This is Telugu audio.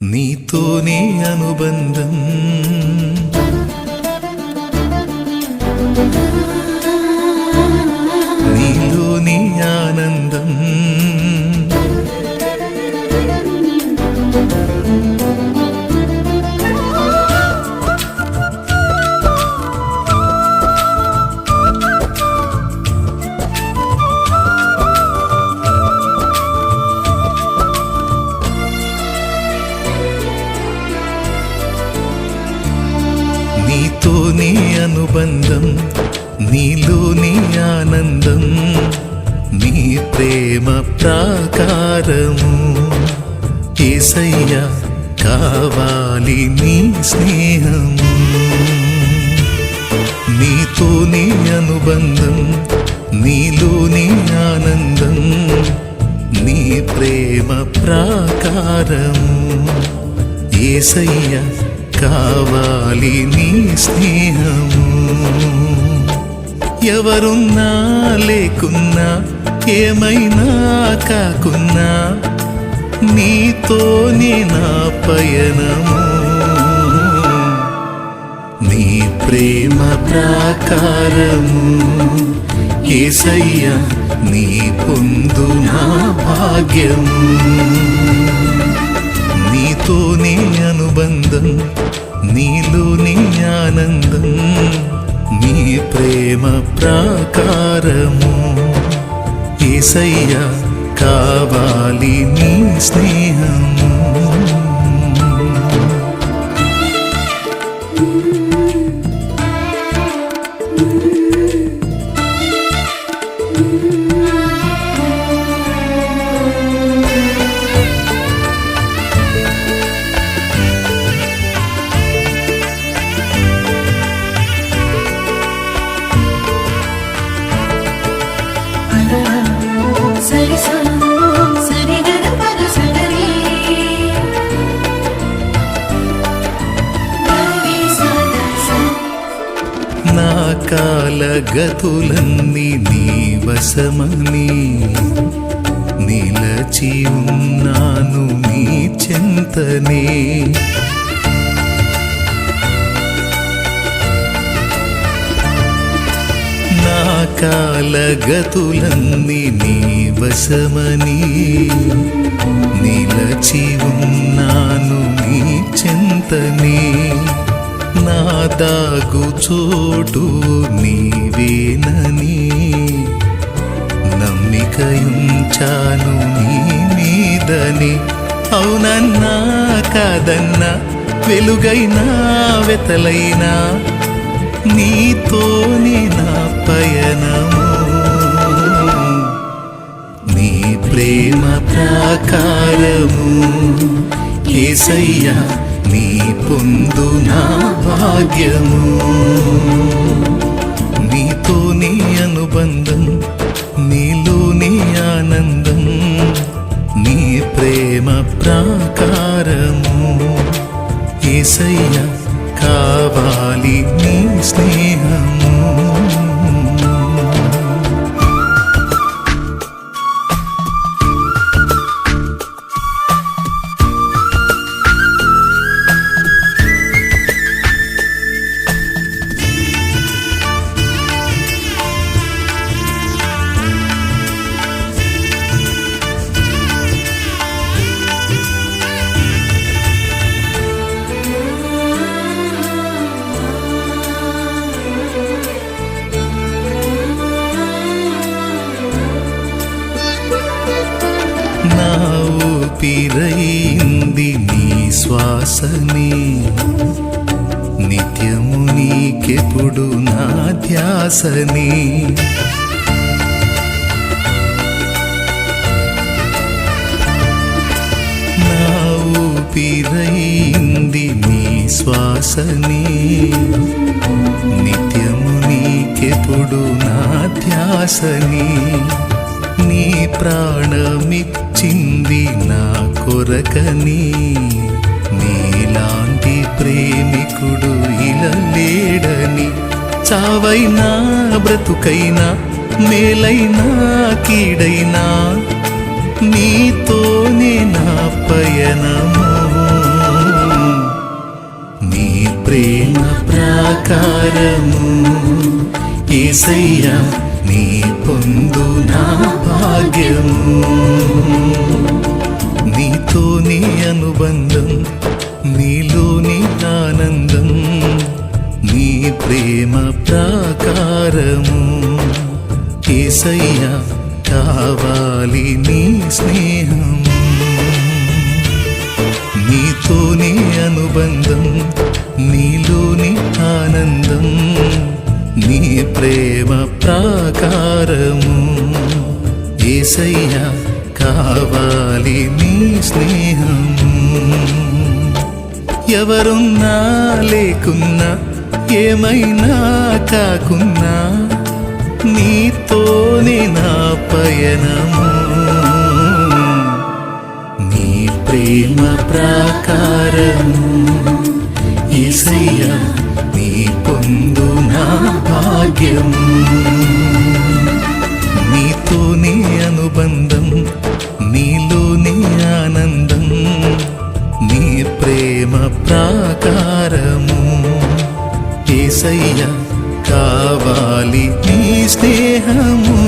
నీతోనే అనుబంధం నీలోని ఆనందం అనుబంధం నీలోని ఆనందం నీ ప్రేమ ప్రాకారము. ఏసయ్యా కావాలి నీ స్నేహము. నీతోని అనుబంధం నీలోని ఆనందం నీ ప్రేమ ప్రాకారము. ఏసయ్య కావాలి నీ స్నేహము. ఎవరున్నా లేకున్నా ఏమైనా కాకున్నా నీతోనే నా పయనము. నీ ప్రేమ ప్రాకారము ఏసయ్య నీ పొందు నా భాగ్యము. నీతోనే అనుబంధం నీలోనే ఆనందం. నీ ప్రేమ ప్రాకారము. ఏసయ్య కావాలి నీ స్నేహము. కాలగతులన్నీ నీ వశమని నిలచి ఉన్నాను నీ చెంతనే. నా కాలగతులన్నీ నీ వశమని నిలచి ఉన్నాను నీ చెంతనే. దాగు చోటు నీవేనని నమ్మికయుంచాను నీ మీదని. అవునన్నా కాదన్నా వెలుగైనా వెతలైనా నీతోనే నా పయనము. నీ ప్రేమ ప్రాకారము ఏసయ్యా నీ పొందు నా భాగ్యము. నీతో నీ అనుబంధం నీలో నీ ఆనందం నీ ప్రేమ ప్రాకారము. ఏసయ్య కావాలి నీ స్నేహ. ఊపిరైంది నీ శ్వాసనే. నిత్యము నీకెప్పుడు నా ధ్యాసనే. నా ఊపిరైంది నీ శ్వాసనే. నిత్యము నీకెప్పుడు నా ధ్యాసనే. నీ ప్రాణమిచ్చింది నా కొరకని నీలాంటి ప్రేమికుడు ఇలా లేడని చావైనా బ్రతుకైనా మేలైనా కీడైనా నీతోనే నా పయనము. నీ ప్రేమ ప్రాకారము ఏసయ్యా నీ పొందు నా భాగ్యం. నీతో నీ అనుబంధం నీలోని ఆనందం నీ ప్రేమ ప్రాకారము. కేసయ్యా కావాలి నీ స్నేహం. నీతోని అనుబంధం నీలోని ఆనందం నీ ప్రేమ ప్రాకారము. ఏసయ్యా కావాలి నీ స్నేహం ఎవరున్నా లేకున్నా ఏమైనా కాకున్నా నీతోనే నా పయనము. నీ ప్రేమ ప్రాకారము. ఏసయ్యా నీ పొందు నా భాగ్యం. నీతోనే అనుబంధం నీలోనే ఆనందం నీ ప్రేమ ప్రాకారము. కేసయ్య కావాలి నీ స్నేహము.